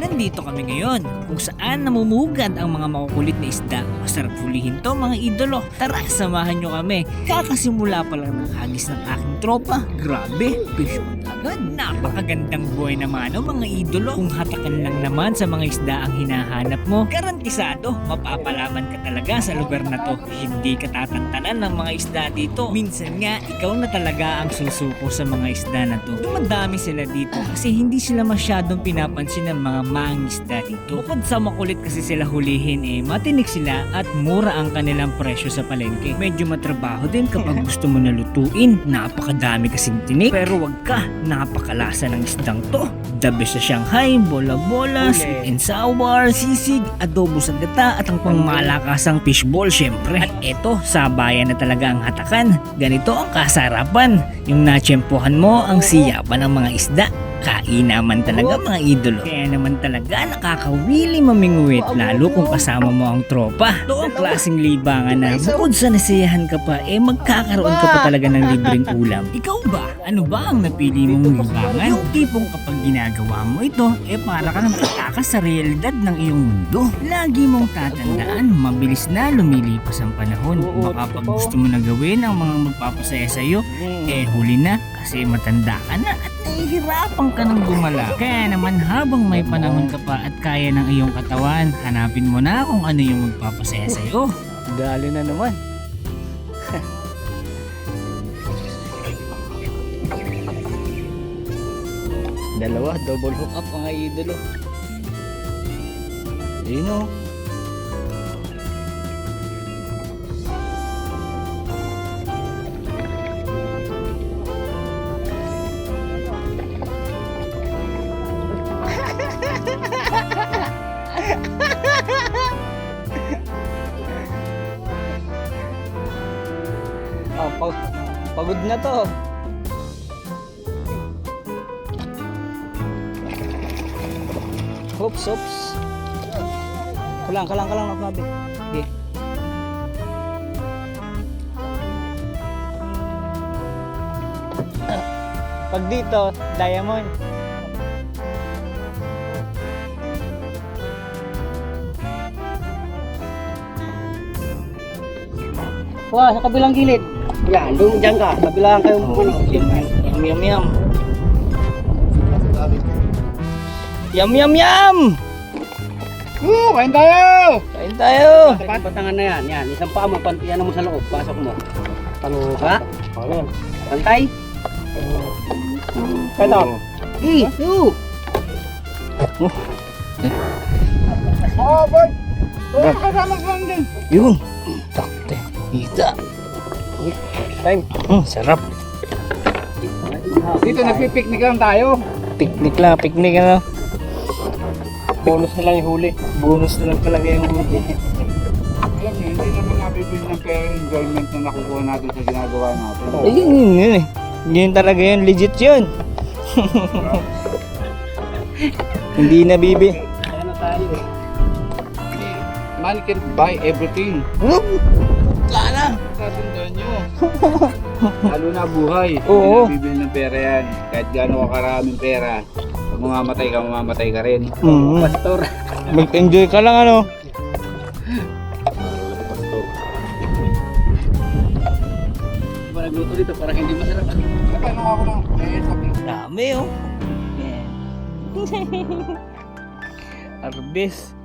Nandito kami ngayon kung saan namumugad ang mga makukulit na isda. Masarap hulihin to mga idolo. Tara, samahan nyo kami. Kakasimula pa lang ng hagis ng aking tropa. Grabe, fish agad. Napakagandang buhay naman o mga idolo. Kung hatakan lang naman sa mga isda ang hinahanap mo, garantisado, mapapalaman ka talaga sa lugar na to. Hindi ka tatantanan ng mga isda dito. Minsan nga, ikaw na talaga ang susuko sa mga isda na to. Dumadami sila dito kasi hindi sila masyadong pinapansin ng mga mangisda dito. Bukod sa makulit kasi sila hulihin eh, matinik sila at mura ang kanilang presyo sa palengke. Medyo matrabaho din kapag gusto mo na lutuin. Napakadami kasing tinik. Pero wag ka, napakalasa ng isdang to. Best sa Shanghai, bola-bola, sweet and sour, sisig, adobo sa gata at ang pangmalakasang fishball syempre. At eto, sabayan na talaga ang hatakan. Ganito ang kasarapan. Yung natsyempohan mo ang siyapan ng mga isda. Kain naman talaga mga idolo. Kaya naman talaga nakakawili mamingwit lalo kung kasama mo ang tropa. Ito ang klaseng libangan na bukod sa nasiyahan ka pa eh magkakaroon ka pa talaga ng libreng ulam. Ikaw ba? Ano ba ang napili mong libangan? Yung tipong kapag ginagawa mo ito eh para kang nakatakas sa realidad ng iyong mundo. Lagi mong tatandaan mabilis na lumilipas ang panahon. Baka gusto mo na gawin ang mga magpapasaya sa'yo eh huli na kasi matanda ka na at nahihirapan ka ng gumala. Kaya naman habang may panahon ka pa at kaya ng iyong katawan, hanapin mo na kung ano yung magpapasaya sa'yo. Dali na naman. Dalawa, double hook up mga idolo. Ayun o. Ah, pag pagod na to. Oops, oops. Kalang, kalang, kalang, nakabi. Okay. Pag dito, diamond. Wah, sa kabilang gilid. Yan, doon dyan ka. Kabilang kayo. Oh, yum, yum, yum. Yum, yum! Woo, kain tayo! Kain tayo! Patangan na yan. Yan, isang paa mo, pantiyan mo sa loob. Pasok mo. Pano, ha? Oo. Pantay? Ito. Eh, you! Oh, boy! Oh, kasama ka lang din. Yun! Takte, hita. Time. Hmm, sarap. Dito nagpipiknik lang tayo. Picnic lang, picnic ano. Bonus na lang yung huli. Bonus na lang talaga yung huli. Alam niyo, hindi naman nabibili ng pera enjoyment na nakukuha natin sa ginagawa natin. Ayun, yun, yun eh. Yun talaga yun, legit yun. Hindi na bibi. Ano tayo eh. Money can buy everything. Sana! Tatandaan nyo. Lalo na buhay. Oo. Hindi nabibili ng pera yan. Kahit gaano ka karaming pera. Mamamatay ka, mamamatay ka rin. Mm. Pastor. Mag-enjoy ka lang ano. Ba nagluto dito? Parang hindi masarap. Natanong ako ng sabi, Dami oh. Arbis.